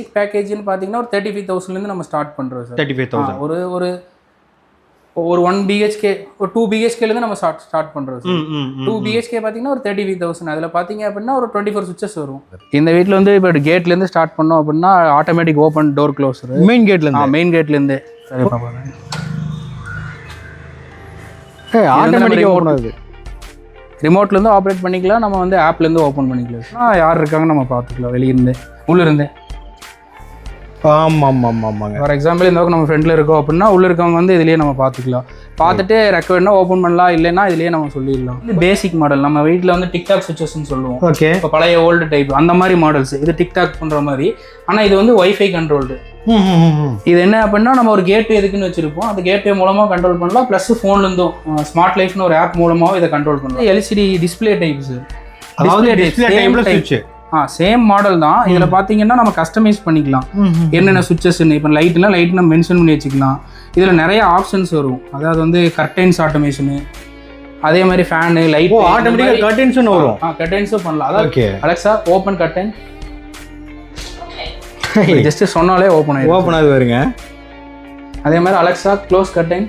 பேசிக் பேக்கேஜ்னு பார்த்தீங்கன்னா ஒரு thirty five தௌசண்ட்லேருந்து நம்ம ஸ்டார்ட் பண்ணுறோம் சார் தேர்ட்டி ஃபைவ் தௌசண்ட் ஒரு ஒரு ஒரு ஒன் பிஹெச்கே ஒரு டூ பிஹெச்கேலேருந்து நம்ம ஸ்டார்ட் ஸ்டார்ட் பண்ணுறோம் சார் டூ பிஹெச்கே பார்த்தீங்கன்னா ஒரு தேர்ட்டி ஃபைவ் தௌசண்ட் அதில் பார்த்தீங்க அப்படின்னா ஒரு டுவெண்ட்டி ஃபோர் சுவிச்சஸ் வரும். இந்த வீட்டில் வந்து இப்போ கேட்லேருந்து ஸ்டார்ட் பண்ணோம் அப்படின்னா automatic open door closer main கேட்ல ஆ இருந்து. மெயின் கேட்லேருந்து சரி ஆட்டோமேட்டிக்காக ஓப்பன் ஆகுது. ரிமோட்லேருந்து ஆப்ரேட் பண்ணிக்கலாம் நம்ம வந்து ஆப்லேருந்து ஓப்பன் பண்ணிக்கலாம் யார் இருக்காங்க நம்ம பார்த்துக்கலாம் வெளியிருந்து. உள்ளிருந்து. ஆமாம் ஆமாம் ஆமாங்க ஃபார் எக்ஸாம்பிள் இந்த பக்கம் நம்ம ஃப்ரெண்டில் இருக்கோம் அப்படின்னா உள்ள இருக்கவங்க வந்து இதுலேயே நம்ம பார்த்துக்கலாம். பார்த்துட்டு ரெக்கவர்ட்னா ஓப்பன் பண்ணலாம் இல்லைன்னா இதுலேயே நம்ம சொல்லிடலாம். இது பேசிக் மாடல் நம்ம வீட்டில் வந்து டிக்டாக் சுவிச்சஸ்ன்னு சொல்லுவோம். ஓகே இப்போ பழைய ஓல்டு டைப் அந்த மாதிரி மாடல்ஸ் இது டிக்டாக் பண்ணுற மாதிரி. ஆனால் இது வந்து ஒய்ஃபை கண்ட்ரோல்டு இது என்ன அப்படின்னா நம்ம ஒரு கேட்வே எதுக்குன்னு வச்சிருப்போம். அந்த கேட்வே மூலமாக கண்ட்ரோல் பண்ணலாம். ப்ளஸ் ஃபோன்லேருந்தும் ஸ்மார்ட் லைஃப்னு ஒரு ஆப் மூலமாகவும் இதை கண்ட்ரோல் பண்ணலாம். எல்சிடி டிஸ்பிளே டைப்ஸ் டிஸ்பிளே டைப்ல சுவிட்ச் ஆ சேம் மாடல் தான். இதில் பார்த்தீங்கன்னா நம்ம கஸ்டமைஸ் பண்ணிக்கலாம். என்னென்ன சுவிச்சஸ்ன்னு இப்போ லைட்னா லைட் நம்ம மென்ஷன் பண்ணி வச்சுக்கலாம். இதில் நிறைய ஆப்ஷன்ஸ் வரும். அதாவது வந்து கர்டைன்ஸ் ஆட்டோமேஷனு அதே மாதிரி ஃபேனு லைட் ஆட்டோமேட்டிக்காக கர்டன்ஸ்னு வரும். ஆ கர்டைன்ஸும் பண்ணலாம். அதாவது okay Alexa open curtain just சொன்னாலே ஓப்பன் ஆயிடும் ஓப்பன் ஆகுது வருங்க அதே மாதிரி அலெக்சா க்ளோஸ் கர்டைன்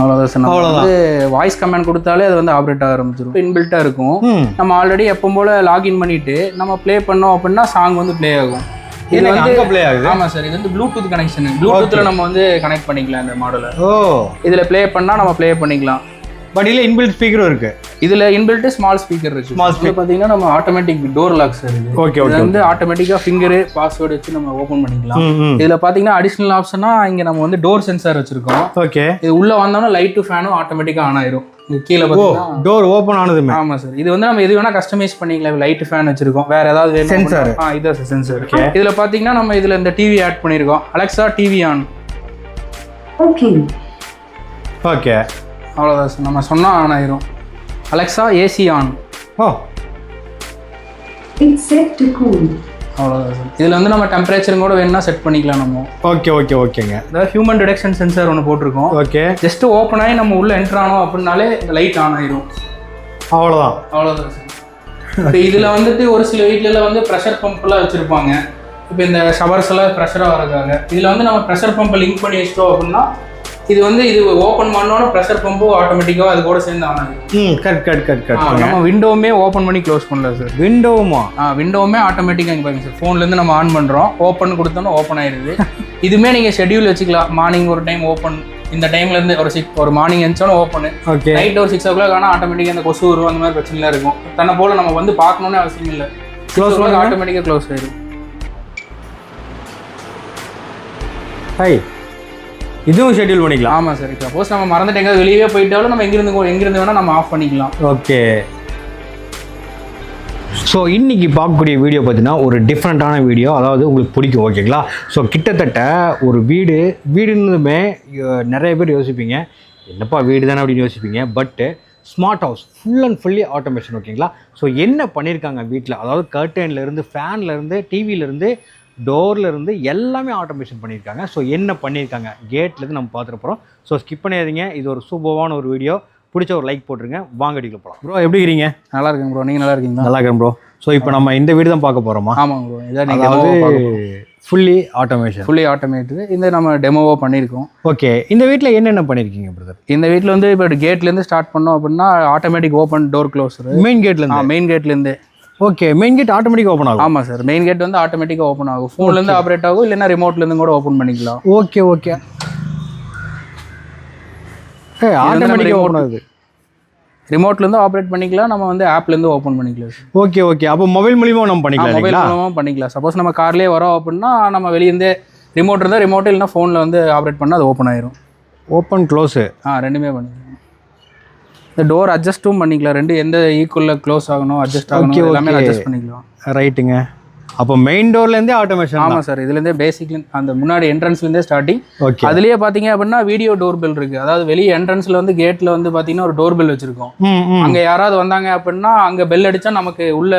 அவ்வளோதான் சார். நம்ம. வந்து வாய்ஸ் கமெண்ட் கொடுத்தாலே அது வந்து ஆப்ரேட் ஆக ஆரம்பிச்சிடும் இன்பில்ட்டாக இருக்கும். நம்ம ஆல்ரெடி எப்போ போல லாகின் பண்ணிட்டு நம்ம ப்ளே பண்ணோம் அப்படின்னா சாங் வந்து ப்ளே ஆகும். இது வந்து ப்ளே ஆகுது? ஆமா சார் இது வந்து ப்ளூடூத் கனெக்ஷன் ப்ளூடூத்ல நம்ம வந்து கனெக்ட் பண்ணிக்கலாம் இந்த மாடலை ஓ. இதுல ப்ளே பண்ணா நம்ம ப்ளே பண்ணிக்கலாம். பட் இல்ல இன்பில்ட் ஸ்பீக்கரும் இருக்கு. இதுல இன்பில்ட் ஸ்மால் ஸ்பீக்கர் இருக்கு. ஸ்மால் பாத்தீங்கன்னா நம்ம ஆட்டோமேட்டிக் டோர் லாக் சார் இது. ஓகே இது ஓகே வந்து ஆட்டோமேட்டிக்கா ஃபிங்கரு பாஸ்வேர்டு வச்சு நம்ம ஓபன் பண்ணிக்கலாம். இதுல பாத்தீங்கன்னா அடிஷனல் ஆப்ஷனா இங்க நம்ம வந்து டோர் சென்சார் வச்சிருக்கோம். ஓகே இது உள்ள வந்தோம்னா லைட்டு ஃபேனும் ஆட்டோமேட்டிக்கா ஆன் ஆயிரும். இங்க கீழே ஓ பாத்தீங்கன்னா டோர் ஓப்பன் ஆனதுமே. ஆமா சார் இது வந்து நம்ம எது வேணா கஸ்டமைஸ் பண்ணிக்கலாம். லைட் ஃபேன் வச்சிருக்கோம். வேற ஏதாவது. அப்படின்னா- ஆ இதான் சார் சென்சார் இதுல பாத்தீங்கன்னா நம்ம இதுல இந்த டிவி ஆட் பண்ணிருக்கோம். Alexa TV on Okay. Okay அவ்வளோதான் சார் நம்ம சொன்னா ஆன் ஆயிரும். அலெக்சா ஏசி ஆன் ஓ. It's set to cool. அவ்வளோதான் இதில் வந்து நம்ம டெம்பரேச்சரும் கூட வேணும்னா செட் பண்ணிக்கலாம் நம்ம. ஓகே ஓகே ஓகேங்க அதாவது ஹியூமன் டிடெக்ஷன் சென்சார் ஒன்று போட்டிருக்கோம். ஓகே ஜஸ்ட் ஓப்பன் ஆகி நம்ம உள்ள என்ட்ரு ஆனோம் அப்படின்னாலே இந்த லைட் ஆன் ஆயிரும். அவ்வளோதான் அவ்வளோதான் சார் இப்போ இதில் வந்துட்டு ஒரு சில வீட்டிலலாம் வந்து ப்ரெஷர் பம்ப்லாம் வச்சுருப்பாங்க. இப்போ இந்த ஷவர்ஸ் எல்லாம் ப்ரெஷராக வரக்காங்க இதில் வந்து நம்ம ப்ரெஷர் பம்பை லிங்க் பண்ணி வச்சிட்டோம் அப்படின்னா இது வந்து இது ஓப்பன் பண்ணோன்னா ப்ரெஷர் பம்பும் ஆட்டோமேட்டிக்காக அது கூட சேர்ந்து ஆன் ஆகிடும். ம் கட் கட் கட் கட் நம்ம விண்டோவுமே ஓப்பன் பண்ணி க்ளோஸ் பண்ணலாம் சார் விண்டோவுமா ஆ விண்டோவுமே ஆட்டோமேட்டிக்காக இங்கே பாருங்க சார் ஃபோன்லேருந்து நம்ம ஆன் பண்ணுறோம் ஓப்பன் கொடுத்தோன்னா ஓப்பன் ஆயிடுது இதுவுமே நீங்கள் ஷெட்யூல் வச்சுக்கலாம். மார்னிங் ஒரு டைம் ஓப்பன் இந்த டைம்லேருந்து ஒரு சிக்ஸ் ஒரு மார்னிங் எழுந்தோன்னு ஓப்பன் ஓகே நைட் ஒரு சிக்ஸ் ஓ கிளாக் ஆனால் ஆட்டோமேட்டிக்காக அந்த கொசு வரும் அந்த மாதிரி பிரச்சனைலாம் இருக்கும். தன்னை போல் நம்ம வந்து பார்க்கணுன்னு அவசியம் இல்லை. க்ளோஸ். ஆட்டோமேட்டிக்காக க்ளோஸ் ஆயிடும் ஹை இதுவும் ஷெட்யூல் பண்ணிக்கலாம். ஆமாம் சார் சப்போஸ் நம்ம மறந்துட்டு எங்கேயாவது வெளியே போயிட்டாலும் நம்ம எங்கிருந்து எங்கிருந்து வேணால் நம்ம ஆஃப் பண்ணிக்கலாம். ஓகே ஸோ இன்னைக்கு பார்க்கக்கூடிய வீடியோ பார்த்தீங்கன்னா ஒரு டிஃப்ரெண்ட்டான வீடியோ அதாவது உங்களுக்கு பிடிக்கும் ஓகேங்களா ஸோ கிட்டத்தட்ட ஒரு வீடு வீடுன்னதுமே அஹ், நிறைய பேர் யோசிப்பீங்க. என்னப்பா வீடு தானே அப்படின்னு யோசிப்பீங்க. But smart house full and fully automation ஓகேங்களா ஸோ என்ன பண்ணியிருக்காங்க வீட்டில் அதாவது கர்டன்லேருந்து ஃபேன்லேருந்து டிவிலேருந்து டோர்லேருந்து எல்லாமே ஆட்டோமேஷன் பண்ணியிருக்காங்க. ஸோ என்ன பண்ணியிருக்காங்க? கேட்லேருந்து நம்ம பார்த்துட்டு போகிறோம் ஸோ ஸ்கிப் பண்ணிடாதீங்க இது ஒரு சூப்பரான ஒரு வீடியோ பிடிச்ச ஒரு லைக் போட்டுருங்க. வாங்க அடிக்கல போகலாம் ப்ரோ எப்படி இருக்கிறீங்க? நல்லா இருக்குங்க ப்ரோ நீங்கள் நல்லா இருக்கீங்களா? நல்லா இருக்கேன் ப்ரோ ஸோ இப்போ நம்ம இந்த வீடு தான் பார்க்க போகிறோமா ஆமாங்க ப்ரோ இதான் நீங்கள் ஃபுல்லி ஆட்டோமேஷன் ஃபுல்லி ஆட்டோமேட்டடு இந்த நம்ம டெமோவாக பண்ணியிருக்கோம். ஓகே இந்த வீட்டில் என்னென்ன பண்ணியிருக்கீங்க பிரதர் இந்த வீட்டில் வந்து இப்போ கேட்லேருந்து ஸ்டார்ட் பண்ணோம் அப்படின்னா automatic open door closer main கேட்லேருந்து main கேட்லேருந்து okay main gate automatic open ஆகும். ஆமாம் சார் மெயின் கேட் வந்து ஆட்டோமேட்டிக்காக ஓப்பன் ஆகும். ஃபோன்லேருந்து ஆப்ரேட் ஆகும் இல்லைன்னா ரிமோட்லேருந்து கூட ஓப்பன் பண்ணிக்கலாம். ஓகே ஓகே ஆட்டோமேட்டிக்காக ஓப்பன் ஆகுது. ரிமோட்லேருந்து ஆப்ரேட் பண்ணிக்கலாம் நம்ம வந்து ஆப்லேருந்து ஓப்பன் பண்ணிக்கலாம் ஓகே ஓகே அப்போ மொபைல் மூலியமாக நம்ம பண்ணிக்கலாம் மொபைல் மூலமாக பண்ணிக்கலாம். சப்போஸ் நம்ம கார்லேயே வரோம் அப்படின்னா நம்ம வெளியேருந்து ரிமோட் இருந்தால் ரிமோட் இல்லைன்னா ஃபோனில் வந்து ஆப்ரேட் பண்ணால் அது ஓப்பன் ஆயிரும். ஓப்பன் க்ளோஸு ஆ ரெண்டுமே பண்ணிக்கலாம். இந்த டோர் அட்ஜஸ்ட்டும் பண்ணிக்கலாம். ரெண்டு எந்த ஈக்குவலில் க்ளோஸ் ஆகணும் அட்ஜஸ்ட் ஆகணும் எல்லாமே. அட்ஜஸ்ட் பண்ணிக்கலாம். ரைட்டுங்க அப்போ மெயின் டோர்லேருந்தே ஆட்டோமேஷன் ஆமாம் சார் இதுலேருந்தே பேசிக்ல அந்த முன்னாடி என்ட்ரன்ஸ்லேருந்தே ஸ்டார்டிங் ஓகே அதுலயே பாத்தீங்க அப்படின்னா வீடியோ டோர் பெல் இருக்கு. அதாவது வெளியே என்ட்ரன்ஸ்ல வந்து கேட்ல வந்து பாத்தீங்கன்னா ஒரு டோர் பெல் வச்சிருக்கோம் அங்க யாராவது வந்தாங்க அப்படின்னா அங்க பெல் அடிச்சா நமக்கு உள்ள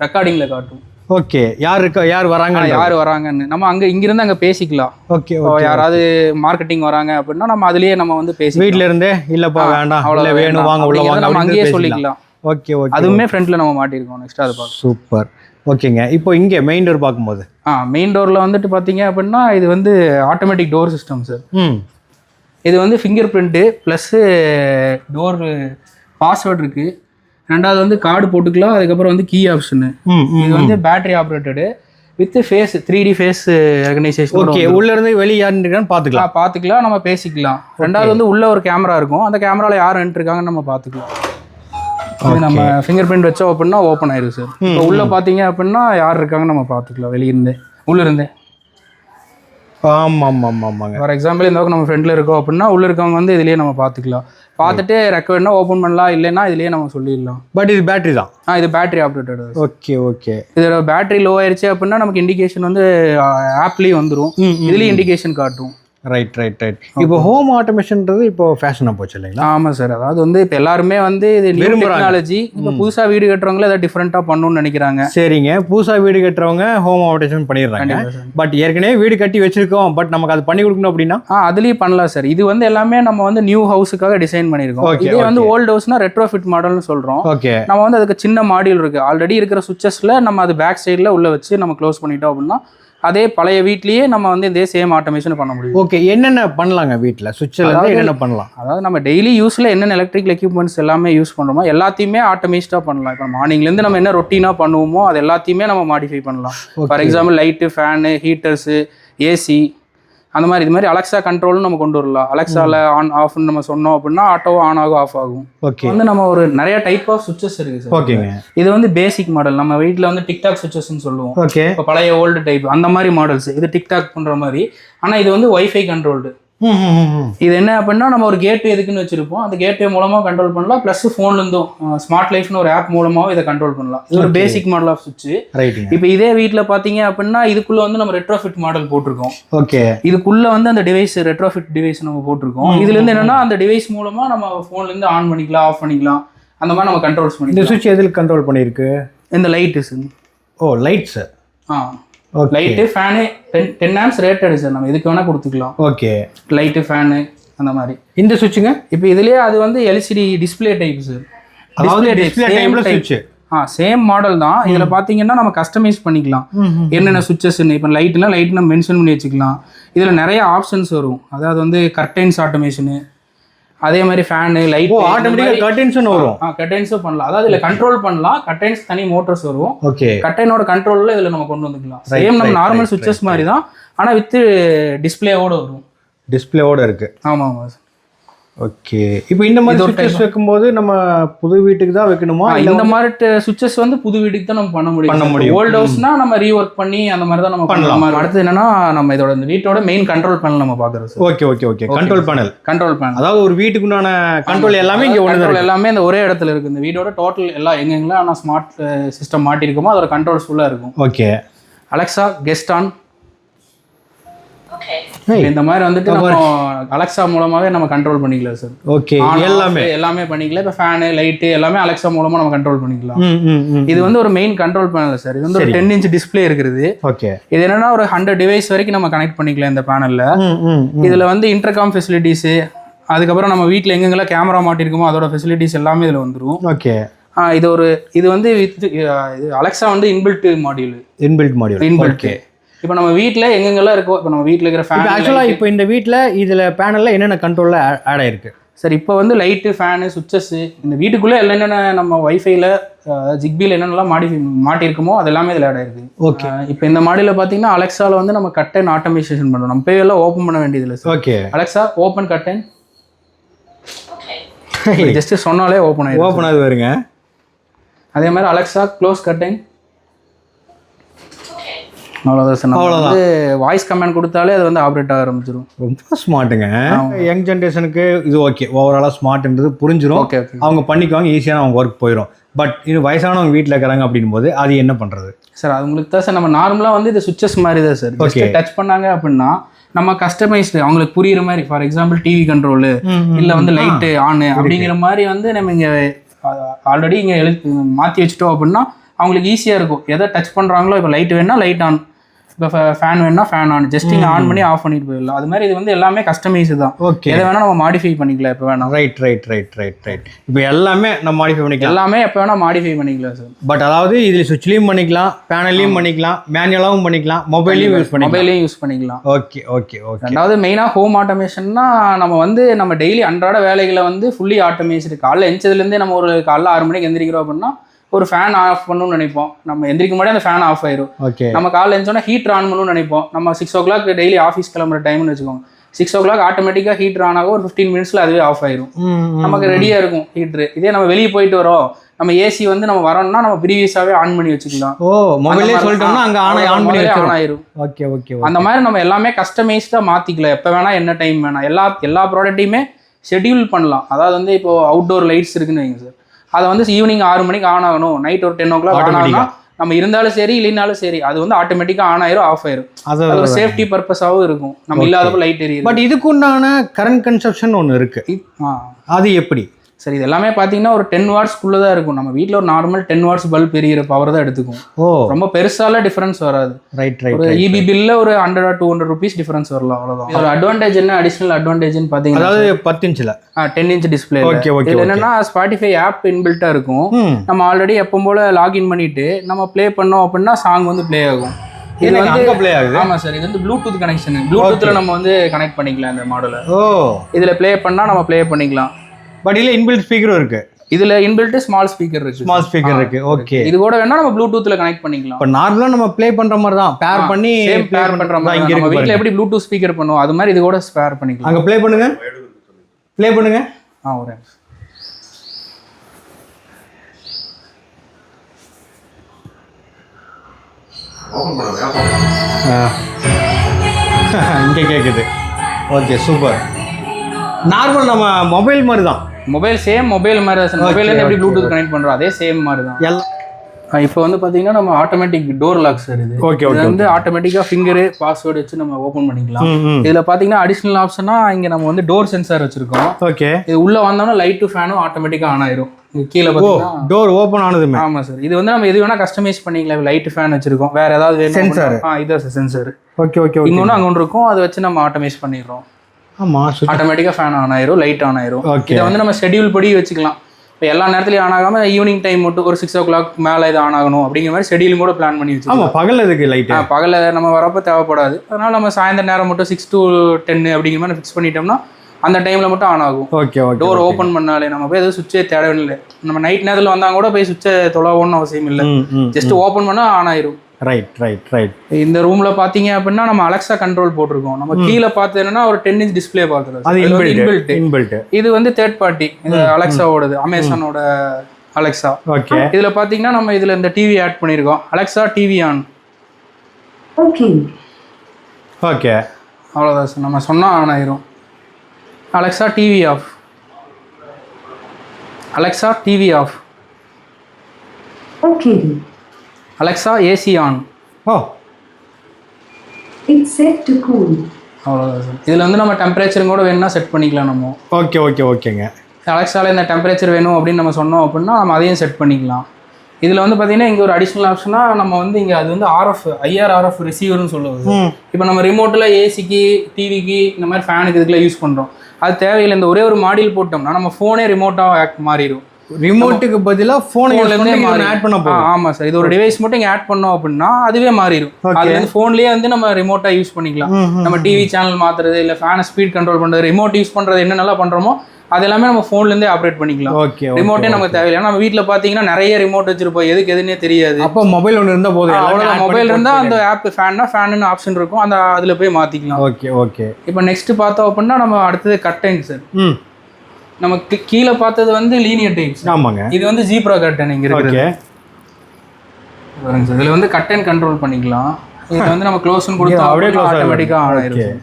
ரெக்கார்டிங்ல காட்டும். ஓகே யார் இருக்கா யார் வராங்க யார் வராங்கன்னு. நம்ம அங்க இங்கிருந்து அங்க பேசிக்கலாம். ஓகே ஓகே யாராவது மார்க்கெட்டிங் வராங்க அப்படின்னா நம்ம அதுலயே நம்ம வந்து பேசி வீட்ல இருந்தே இல்லப்பா வேண்டாம். இல்ல வேணும் வாங்க உள்ள வாங்க நம்ம அங்கேயே. சொல்லிக்கலாம். ஓகே ஓகே அதுவுமே ஃப்ரண்ட்ல நம்ம மாட்டிருக்கோம் நெக்ஸ்ட் அதை சூப்பர். ஓகேங்க. இப்போ இங்கே மெயின் டோர் பார்க்கும்போது. ஆ மெயின் டோரில் வந்துட்டு பார்த்தீங்க அப்படின்னா இது வந்து ஆட்டோமேட்டிக் டோர் சிஸ்டம் சார் ம். இது வந்து finger print plus door password இருக்குது ரெண்டாவது வந்து கார்டு போட்டுக்கலாம் அதுக்கப்புறம் வந்து கீ ஆப்ஷனு. இது வந்து battery operated with face three D face recognition okay உள்ள இருந்து வெளியே யார் இருக்கான்னு பார்த்துக்கலாம். பார்த்துக்கலாம் நம்ம பேசிக்கலாம். ரெண்டாவது வந்து உள்ள ஒரு கேமரா இருக்கும். அந்த கேமராவில் யார் இருக்காங்கன்னு நம்ம பார்த்துக்கலாம். இது நம்ம ஃபிங்கர் பிரிண்ட் வச்சோம் அப்படின்னா ஓப்பன் ஆயிரும் சார் இப்போ உள்ள பார்த்தீங்க அப்படின்னா யார் இருக்காங்கன்னு நம்ம பார்த்துக்கலாம் வெளியிருந்தே உள்ள இருந்தே. ஆமாம் ஆமாம் ஆமாங்க ஃபார் எக்ஸாம்பிள் இந்த பக்கம் நம்ம ஃப்ரெண்டில் இருக்கோம் அப்படின்னா உள்ள இருக்கவங்க வந்து இதுலயே நம்ம பார்த்துக்கலாம். பார்த்துட்டு ரெக்கவர்ட்னா ஓப்பன் பண்ணலாம் இல்லைன்னா இதுலயே நம்ம சொல்லிடலாம். பட் இது பேட்டரி தான். ஆ இது பேட்டரி ஆப்ரேட்டட் ஓகே ஓகே இதோட பேட்டரி லோ ஆயிருச்சு அப்படின்னா நமக்கு இண்டிகேஷன் வந்து ஆப்லேயும் வந்துடும் இதுலேயும் இண்டிகேஷன் காட்டும். ரைட் ரைட் ரைட் இப்போ ஹோம் ஆட்டோமேஷன்ன்றது இப்போ ஃபேஷனாக போச்சு இல்லைங்களா? ஆமாம் சார் அதாவது வந்து இப்போ எல்லாருமே வந்து இது நியூ. டெக்னாலஜி இப்போ புதுசாக வீடு கட்டுறவங்களே அதை டிஃப்ரெண்ட்டாக பண்ணணும்னு நினைக்கிறாங்க. சரிங்க. புதுசாக வீடு கட்டுறவங்க ஹோம் ஆட்டோமேஷன் பண்ணிடுறாங்க. பட் ஏற்கனவே வீடு கட்டி வச்சிருக்கோம். பட் நமக்கு அது பண்ணி கொடுக்கணும் அப்படின்னா? ஆ அதுலேயும் பண்ணலாம் சார் இது வந்து எல்லாமே நம்ம வந்து நியூ ஹவுஸுக்காக டிசைன் பண்ணியிருக்கோம். இதே வந்து ஓல்டு ஹவுஸ்னா ரெட்ரோ ஃபிட் மாடல்னு சொல்கிறோம் ஓகே நம்ம வந்து அதுக்கு சின்ன மாடியூல் இருக்கு. ஆல்ரெடி இருக்கிற சுவிச்சஸ்ல நம்ம அது பேக் சைடில் உள்ள வச்சு நம்ம க்ளோஸ் பண்ணிட்டோம் அப்படின்னா அதே பழைய வீட்லயே நம்ம வந்து இதே சேம் ஆட்டோமேஷன் பண்ண முடியும். ஓகே என்னென்ன பண்ணலாங்க வீட்டில் சுவிட்சில் என்னென்ன பண்ணலாம்? அதாவது நம்ம டெய்லி யூஸ்ல என்னென்ன எலக்ட்ரிக்கல் எக்யூப்மெண்ட்ஸ் எல்லாமே யூஸ் பண்றோமோ எல்லாத்தையுமே ஆட்டோமேட்டிக்காக பண்ணலாம். இப்போ மார்னிங்லேருந்து நம்ம என்ன ரொட்டீனாக பண்ணுவோமோ அது எல்லாத்தையுமே நம்ம மாடிஃபை பண்ணலாம். For example light fan heaters AC அந்த மாதிரி இது மாதிரி அலெக்ஸா கண்ட்ரோலும் நம்ம கொண்டு வரலாம். அலெக்ஸால ஆன் ஆஃப்னு நம்ம சொன்னோம் அப்படின்னா ஆட்டோ ஆன் ஆகும் ஆஃப் ஆகும். ஓகே வந்து நம்ம ஒரு நிறைய டைப் ஆஃப் சுவிச்சஸ் இருக்கு சார் ஓகேங்க இது வந்து பேசிக் மாடல் நம்ம வீட்டில் வந்து டிக்டாக் சுவிச்சஸ்ன்னு சொல்லுவோம். ஓகே இப்போ பழைய ஓல்டு டைப் அந்த மாதிரி மாடல்ஸ் இது டிக்டாக் பண்ற மாதிரி. ஆனால் இது வந்து வைஃபை கண்ட்ரோல்டு இது என்ன அப்படின்னா நம்ம ஒரு கேட்வே எதுக்குன்னு வச்சிருப்போம். அந்த கேட்வே மூலமா கண்ட்ரோல் பண்ணலாம். ப்ளஸ் ஃபோன்லேருந்தும் ஸ்மார்ட் லைஃப்னு ஒரு ஆப் மூலமாவும் இதை கண்ட்ரோல் பண்ணலாம். இது ஒரு பேசிக் மாடல் ஆஃப் சுவிட்ச் இப்போ இதே வீட்டில் பார்த்தீங்க அப்படின்னா இதுக்குள்ள வந்து நம்ம ரெட்ரோஃபிட் மாடல் போட்டிருக்கோம். ஓகே இதுக்குள்ள வந்து அந்த டிவைஸ் ரெட்ரோஃபிட் டிவைஸ் நம்ம போட்டிருக்கோம். இதுல இருந்து என்னன்னா அந்த டிவைஸ் மூலமா நம்ம ஃபோன்ல இருந்து ஆன் பண்ணிக்கலாம் ஆஃப் பண்ணிக்கலாம். அந்த மாதிரி நம்ம கண்ட்ரோல்ஸ் இந்த பண்ணிக்கலாம். சுவிட்ச் எதில் கண்ட்ரோல் பண்ணியிருக்கு? இந்த லைட்டு ஓ லைட்ஸ் ஆ. Okay light fan ten ten amps rated sir நம்ம. இதுக்கு வேணால் கொடுத்துக்கலாம். ஓகே லைட்டு ஃபேனு அந்த மாதிரி. இந்த சுவிட்சுங்க இப்போ இதுலயே அது வந்து எல்சிடி டிஸ்ப்ளே டைப் சார் அதாவது டிஸ்பிளே சுவிட்ச் ஆ சேம் மாடல் தான். இதில் பார்த்தீங்கன்னா நம்ம கஸ்டமைஸ் பண்ணிக்கலாம். என்னென்ன சுவிச்சஸ்ன்னு இப்போ லைட்னா லைட் நம்ம மென்ஷன் பண்ணி வச்சுக்கலாம். இதில் நிறைய ஆப்ஷன்ஸ் வரும். அதாவது வந்து கர்டைன்ஸ் ஆட்டோமேஷனு அதே மாதிரி ஃபேனு லைட் ஆட்டோமேட்டிக்காக கர்டன்ஸ்னு வரும். கர்டைன்ஸும் பண்ணலாம். அதாவது இதில் கண்ட்ரோல் பண்ணலாம். கர்டைன்ஸ் தனி மோட்டர்ஸ் வரும். ஓகே கர்டைனோட கண்ட்ரோலில் இதில் நம்ம கொண்டு வந்துக்கலாம். சேம் நம்ம நார்மல் சுவிச்சஸ் மாதிரி தான் ஆனால் வித் டிஸ்பிளேவோட வரும். டிஸ்பிளேவோட இருக்கு. ஆமாம் ஆமாம் ஓகே. இப்போ இந்த மாதிரி சுவிட்சஸ் வைக்கும்போது நம்ம புது வீட்டுக்கு தான் வைக்கணுமா? இந்த மாதிரி சுவிச்சஸ் வந்து புது வீட்டுக்கு தான் நம்ம பண்ண முடியும். பண்ண முடியும். ஓல்ட் ஹவுஸ்னா நம்ம ரீஒர்க் பண்ணி அந்த மாதிரி தான் நம்ம பண்ணலாம். அடுத்து என்னன்னா நம்ம இதோட இந்த வீட்டோட மெயின் கண்ட்ரோல் பேனல் நம்ம பாக்குறோம் sir okay okay okay. Control panel control panel அதாவது ஒரு வீட்டுக்கு உண்டான கண்ட்ரோல் எல்லாமே இங்க கண்ட்ரோல் எல்லாமே இந்த ஒரே இடத்துல இருக்கு. இந்த வீடோட டோட்டல் எல்லாம் எங்கெங்கெல்லாம் ஆனால் ஸ்மார்ட் சிஸ்டம் மாட்டிருக்கோமோ அதோட கண்ட்ரோல்ஸ் ஃபுல்லா இருக்கும். ஓகே. அலெக்சா கெஸ்ட் ஆன் இந்த மாதிரி வந்துட்டு நம்ம அலெக்சா மூலமாவே நம்ம கண்ட்ரோல் பண்ணிக்கலாம் சார் ஓகே எல்லாமே. எல்லாமே பண்ணிக்கலாம் இப்போ ஃபேனு லைட்டு எல்லாமே அலெக்சா மூலமா நம்ம கண்ட்ரோல் பண்ணிக்கலாம். ம் ம் ம் இது வந்து ஒரு மெயின் கண்ட்ரோல் பேனல் சார் இது வந்து ஒரு டென் இன்ச் டிஸ்ப்ளே இருக்குது. ஓகே இது என்னன்னா ஒரு ஹண்ட்ரட் டிவைஸ் வரைக்கும் நம்ம கனெக்ட் பண்ணிக்கலாம் இந்த பேனல்ல ம் ம் இதுல வந்து இன்டர்காம் ஃபெசிலிட்டிஸு அதுக்கப்புறம் நம்ம வீட்டில் எங்கெங்கெல்லாம் கேமரா மாட்டிருக்கோமோ அதோட ஃபெசிலிட்டிஸ் எல்லாமே இதில் வந்துடும் ஓகே இது ஒரு இது வந்து வித் அலெக்ஸா வந்து inbuilt module inbuilt module inbuilt இப்போ நம்ம வீட்டில் எங்கெங்கெல்லாம் இருக்கோ இப்போ நம்ம வீட்டில் இருக்கிற ஃபேன் ஆக்சுவலாக இப்போ இந்த வீட்டில் இதில் பேனலில் என்னென்ன கண்ட்ரோலில் ஆட் ஆயிருக்கு? சரி இப்போ வந்து லைட்டு ஃபேனு சுவிச்சஸ்ஸு இந்த வீட்டுக்குள்ளே என்னென்ன நம்ம ஒய்ஃபைல ஜிக்பியில் என்னென்னலாம் மாடி மாட்டிருக்குமோ அது எல்லாமே இதில் ஆட் ஆயிருக்கு. ஓகே இப்போ இந்த மாடியில் பார்த்தீங்கன்னா அலெக்ஸாவில் வந்து நம்ம கட்டன் ஆட்டோமேஷன் பண்ணுறோம் நம்ம போய் எல்லாம் ஓப்பன் பண்ண வேண்டியதில்லை sir okay Alexa open curtain just சொன்னாலே ஓப்பன் ஆயிடும் ஓப்பன் ஆகுது வருங்க அதே மாதிரி அலெக்ஸா க்ளோஸ் கட்டிங் அவ்வளோதான் சார் நம்ம வந்து வாய்ஸ் கமெண்ட் கொடுத்தாலே அது வந்து ஆப்ரேட் ஆக ஆரம்பிச்சிடும் ரொம்ப ஸ்மார்ட்டுங்க யங் ஜென்ரேஷனுக்கு இது ஓகே ஓவராலாக ஸ்மார்ட்ன்றது புரிஞ்சிரும். ஓகே ஓகே அவங்க பண்ணிக்குவாங்க ஈஸியான அவங்க ஒர்க் போயிடும் பட் இது வயசானவங்க வீட்டில் இருக்கிறாங்க அப்படின்னும் போது அது என்ன பண்ணுறது சார் அது உங்களுக்கு தான் சார் நம்ம நார்மலாக வந்து இது சுவிச்சஸ் மாதிரி தான் சார் Okay. டச் பண்ணாங்க அப்படின்னா நம்ம கஸ்டமைஸ்டு அவங்களுக்கு புரியுற மாதிரி ஃபார் எக்ஸாம்பிள் டிவி கண்ட்ரோலு இல்லை வந்து லைட்டு ஆனு அப்படிங்கிற மாதிரி வந்து நம்ம இங்கே ஆல்ரெடி இங்கே எழுத்து மாற்றி வச்சுட்டோம் அப்படின்னா அவங்களுக்கு ஈஸியாக இருக்கும். எதை டச் பண்ணுறாங்களோ இப்போ லைட் வேணா லைட் ஆன் இப்போ ஃபேன் வேணும்னா ஃபேன் ஆன் ஜஸ்ட் இங்கே ஆன் பண்ணி ஆஃப் பண்ணிட்டு போயிடலாம். அது மாதிரி இது வந்து எல்லாமே கஸ்டமைஸ் தான். ஓகே எதை வேணா நம்ம மாடிஃபை பண்ணிக்கலாம் எப்போ வேணாம் right right right right right இப்போ எல்லாமே நம்ம மாடிஃபை பண்ணிக்கலாம். எல்லாமே எப்போ வேணா மாடிஃபை பண்ணிக்கலாம் சார் பட் அதாவது இதில் சுவிட்ச்லையும் பண்ணிக்கலாம் பேனல்லையும் பண்ணிக்கலாம் மேனுவலாகவும் பண்ணிக்கலாம் மொபைலையும் யூஸ் பண்ணிக்கலாம். மொபைலையும் யூஸ் பண்ணிக்கலாம். ஓகே ஓகே ஓகே ரெண்டாவது மெயினாக ஹோம் ஆட்டோமேஷன்னா நம்ம வந்து நம்ம டெய்லி அன்றாட வேலைகளை வந்து ஃபுல்லி ஆட்டோமேஷன் காலைல எந்திரிச்சதுலேருந்தே நம்ம ஒரு காலைல ஆறு மணிக்கு எந்திரிக்கிறோம் அப்படின்னா ஒரு ஃபேன் ஆஃப் பண்ணணும்னு நினைப்போம். நம்ம எந்திரிக்க முன்னாடி அந்த ஃபேன் ஆஃப் ஆயிரும். ஓகே நம்ம காலைல எழுந்தோன்னா ஹீட்டர் ஆன் பண்ணணும்னு நினைப்போம். நம்ம six o'clock daily office கிளம்புற டைம்னு வச்சுக்கோங்க. சிக்ஸ் ஓ கிளாக் ஆட்டோமேட்டிக்காக ஹீட்டர் ஆன் ஆகும் ஒரு ஃபிஃப்டீன் மினிட்ஸில் அதுவே ஆஃப் ஆயிரும். நமக்கு ரெடியாக இருக்கும் ஹீட்ரு இதே நம்ம வெளியே போயிட்டு வரோம். நம்ம ஏசி வந்து நம்ம வரோம்னா நம்ம ப்ரீவியஸாகவே ஆன் பண்ணி வச்சுக்கலாம். ஓ மொபைலே சொல்லிட்டோம்னா அங்கே ஆன் ஆன் பண்ணி ஆன் ஆயிரும். ஓகே ஓகே அந்த மாதிரி நம்ம எல்லாமே கஸ்டமைஸ்டாக மாற்றிக்கலாம் எப்போ வேணால் என்ன டைம் வேணாம் எல்லா எல்லா ப்ராடக்ட்டையுமே ஷெட்யூல் பண்ணலாம். அதாவது வந்து இப்போ அவுட்டோர் லைட்ஸ் இருக்குன்னு வைங்க சார் அதை வந்து ஈவினிங் ஆறு மணிக்கு ஆன் ஆகணும். நைட் ஒரு டென் ஓ கிளாக் ஆன். ஆகணும் நம்ம இருந்தாலும் சரி இல்லைனாலும் சரி அது வந்து ஆட்டோமேட்டிக்காக ஆன் ஆயிரும் ஆஃப் ஆயிரும். அது ஒரு சேஃப்டி பர்பஸாகவும் இருக்கும். நம்ம இல்லாதப்போ லைட் எரியும் பட் இதுக்கு உண்டான கரண்ட் கன்சப்ஷன் ஒன்று இருக்கு அது எப்படி? சரி இது எல்லாமே பார்த்தீங்கன்னா ஒரு டென் வாட்ஸ்க்குள்ளே தான் இருக்கும். நம்ம வீட்டில் ஒரு நார்மல் டென் வாட்ஸ் பல்ப் எரியிற பவர் தான் எடுத்துக்கும். ஓ. ரொம்ப பெருசால டிஃபரன்ஸ் வராது. ரைட் ஒரு ரைட் இபி பில்ல ஒரு hundred two hundred rupees difference வரலாம் அவ்வளோதான் இதோட அட்வான்டேஜ் என்ன அடிஷனல் அட்வான்டேஜ்னு பார்த்தீங்கன்னா அதாவது பத்து இன்ச்சில் டென் இன்ச் டிஸ்பிளே okay, இதில் okay. என்னன்னா ஸ்பாட்டிஃபை ஆப் இன்பில்ட்டா இருக்கும். நம்ம ஆல்ரெடி எப்பவும் போல லாகின் பண்ணிட்டு நம்ம ப்ளே பண்ணோம் அப்படின்னா சாங் வந்து ப்ளே ஆகும். இது இது வந்து ப்ளே ஆகுது? ஆமா சார் இது வந்து ப்ளூடூத் கனெக்ஷன் ப்ளூடூத்ல நம்ம வந்து கனெக்ட் பண்ணிக்கலாம் இந்த மாடலை ஓ. இதுல ப்ளே பண்ணா நம்ம ப்ளே பண்ணிக்கலாம். பட் இல்லை இன்பில்ட் ஸ்பீக்கரும் இருக்கு. இதுல இன்பில்ட் ஸ்மால் ஸ்பீக்கர் இருக்கு. ஸ்மால் ஸ்பீக்கர் இருக்கு. ஓகே இது கூட வேணா நம்ம ப்ளூடூத்ல கனெக்ட் பண்ணிக்கலாம். இப்போ நார்மலாக நம்ம ப்ளே பண்ற மாதிரி தான். பேர் பண்ணி பேர் பண்ற மாதிரி இங்க நம்ம இருக்கு வீட்ல. எப்படி ப்ளூடூத் ஸ்பீக்கர் பண்ணுவோம் அது மாதிரி இது கூட ஸ்பேர் பண்ணிக்கலாம். அங்க ப்ளே பண்ணுங்க. ப்ளே பண்ணுங்க. ஆ ஒரு. இங்கே கேட்குது ஓகே சூப்பர் நார்மல் நம்ம மொபைல் மாதிரி தான். மொபைல் சேம் மொபைல் மாதிரி தான் சார் மொபைல்ல எப்படி ப்ளூடூத் கனெக்ட் பண்றோம் அதே சேம் மாதிரி தான். எல்லாம் இப்போ வந்து பாத்தீங்கன்னா நம்ம ஆட்டோமேட்டிக் டோர் லாக் சார் இது. ஓகே இது ஓகே வந்து ஆட்டோமேட்டிக்கா ஃபிங்கரு பாஸ்வேர்டு வச்சு நம்ம ஓபன் பண்ணிக்கலாம். இதுல பாத்தீங்கன்னா அடிஷனல் ஆப்ஷனா இங்க நம்ம வந்து டோர் சென்சார் வச்சிருக்கோம். ஓகே இது உள்ள வந்தோம்னா லைட்டு ஃபேனும் ஆட்டோமேட்டிக்கா ஆன் ஆயிரும். கீழே டோர் ஓப்பன் ஆனதுமே. ஆமா சார் இது வந்து நம்ம எது வேணா கஸ்டமைஸ் பண்ணிக்கலாம். லைட் ஃபேன் வச்சிருக்கோம். வேற ஏதாவது. அப்படின்னா- ஆ இதான் சார் சென்சார் ஓகே ஓகே ஒன்று அங்க ஒன்று இருக்கும். அதை வச்சு நம்ம ஆட்டோமைஸ் பண்ணிடுறோம். ஆமாம் சூப்பர் ஆட்டோமேட்டிக்கா ஃபேன் ஆன் ஆயிரும் லைட் ஆன் ஆயிரும். இதை வந்து நம்ம ஷெட்யூல் படி வச்சுக்கலாம். இப்போ எல்லா நேரத்துலையும் ஆன் ஆகாம ஈவினிங் டைம் மட்டும் ஒரு சிக்ஸ் ஓ கிளாக் மேலே இது ஆன் ஆகணும் அப்படிங்கிற மாதிரி ஷெட்யூலும் கூட பிளான் பண்ணி வச்சுக்கலாம். ஆமாம் பகல் எதுக்கு லைட்டு ஆ, பகல்ல நம்ம வரப்போ தேவைப்படாது. அதனால நம்ம சாயந்தர நேரம் மட்டும் சிக்ஸ் to டென் அப்படிங்கிற மாதிரி ஃபிக்ஸ் பண்ணிட்டோம்னா அந்த டைம்ல மட்டும் ஆன் ஆகும். ஓகே டோர் ஓப்பன் பண்ணாலே நம்ம போய் எதுவும் சுவிட்சே தேவையில்லை நம்ம நைட் நேரத்தில் வந்தால் கூட போய் சுவிட்சை தொலைவோன்னு அவசியம் இல்லை. ஜஸ்ட் ஓப்பன் பண்ணால் ஆன் ஆயிரும். ரைட் ரைட் ரைட் இந்த ரூம்ல பாத்தீங்க அப்படின்னா நம்ம அலெக்சா கண்ட்ரோல் போட்டிருக்கோம். நம்ம கீழே பார்த்து என்னன்னா ஒரு டென் இன்ச் டிஸ்பிளே அது பார்த்துருக்கோம் இது வந்து தேர்ட் பார்ட்டி இது அலெக்சாவோடது அமேசானோட அலெக்சா ஓகே இதுல பாத்தீங்கன்னா நம்ம இதுல இந்த டிவி ஆட் பண்ணியிருக்கோம் Alexa TV on Okay. Okay அவ்வளோதான் சார். நம்ம சொன்னா ஆன் ஆயிரும். Alexa TV off Alexa TV off Okay. Alexa AC on O. It's set to cool. அவ்வளோதான் சார் இதில் வந்து நம்ம டெம்பரேச்சரும் கூட வேணும்னா செட் பண்ணிக்கலாம் நம்ம. ஓகே ஓகே ஓகேங்க அலெக்ஸால இந்த டெம்பரேச்சர் வேணும் அப்படின்னு நம்ம சொன்னோம் அப்படின்னா நம்ம அதையும் செட் பண்ணிக்கலாம். இதில் வந்து பார்த்தீங்கன்னா இங்கே ஒரு அடிஷ்னல் ஆப்ஷனாக நம்ம வந்து இங்கே அது வந்து ஆர்எஃப் ஐஆர்ஆர்எஃப் ரிசீவர்னு சொல்லுவது இப்போ நம்ம ரிமோட்டில் ஏசிக்கு டிவிக்கு இந்த மாதிரி ஃபேனுக்கு இதுக்குலாம் யூஸ் பண்ணுறோம் அது தேவையில்லை. இந்த ஒரே ஒரு மாடியில் போட்டோம்னா நம்ம ஃபோனே ரிமோட்டாக மாறிடும் ரிமோட்டுக்கு பதிலாக ஃபோனை ஆட் பண்ண போகிறோம் ஆமா சார். இது ஒரு டிவைஸ் மட்டும் இங்கே ஆட் பண்ணோம் அப்படின்னா அதுவே மாறிடும். அது வந்து ஃபோன்லேயே வந்து நம்ம ரிமோட்டா யூஸ் பண்ணிக்கலாம். நம்ம டிவி சேனல் மாத்துறது இல்லை ஃபேனை ஸ்பீட் கண்ட்ரோல் பண்ணுறது ரிமோட் யூஸ் பண்ணுறது என்னென்னலாம் பண்ணுறோமோ அது எல்லாமே நம்ம ஃபோன்லேருந்தே ஆப்ரேட் பண்ணிக்கலாம். ஓகே ரிமோட்டே நமக்கு தேவையில்லை. நம்ம வீட்டில் பார்த்தீங்கன்னா நிறைய ரிமோட் வச்சிருப்போம். எதுக்கு எதுன்னே தெரியாது. அப்போ மொபைல் ஒன்று இருந்தால் போதும். அவ்வளோதான் மொபைல் இருந்தால் அந்த ஆப் ஃபேன்னா ஃபேனுன்னு ஆப்ஷன் இருக்கும். அந்த அதில் போய் மாற்றிக்கலாம் ஓகே ஓகே இப்போ நெக்ஸ்ட் பார்த்தோம் அப்படின்னா நம்ம அடுத்தது கட்டைங் சார். ம் நம்ம கீ- கீழே பார்த்தது வந்து லீனியர் டைப்ஸ் ஆமாங்க. இது வந்து ஜீப்ரா கட்டன் பாருங்க சார் இதில் வந்து கட் அண்ட் கண்ட்ரோல் பண்ணிக்கலாம். இதில் வந்து நம்ம க்ளோஸ்னு கொடுத்தா அப்படியே. ஆட்டோமேட்டிக்காக ஆன் sir.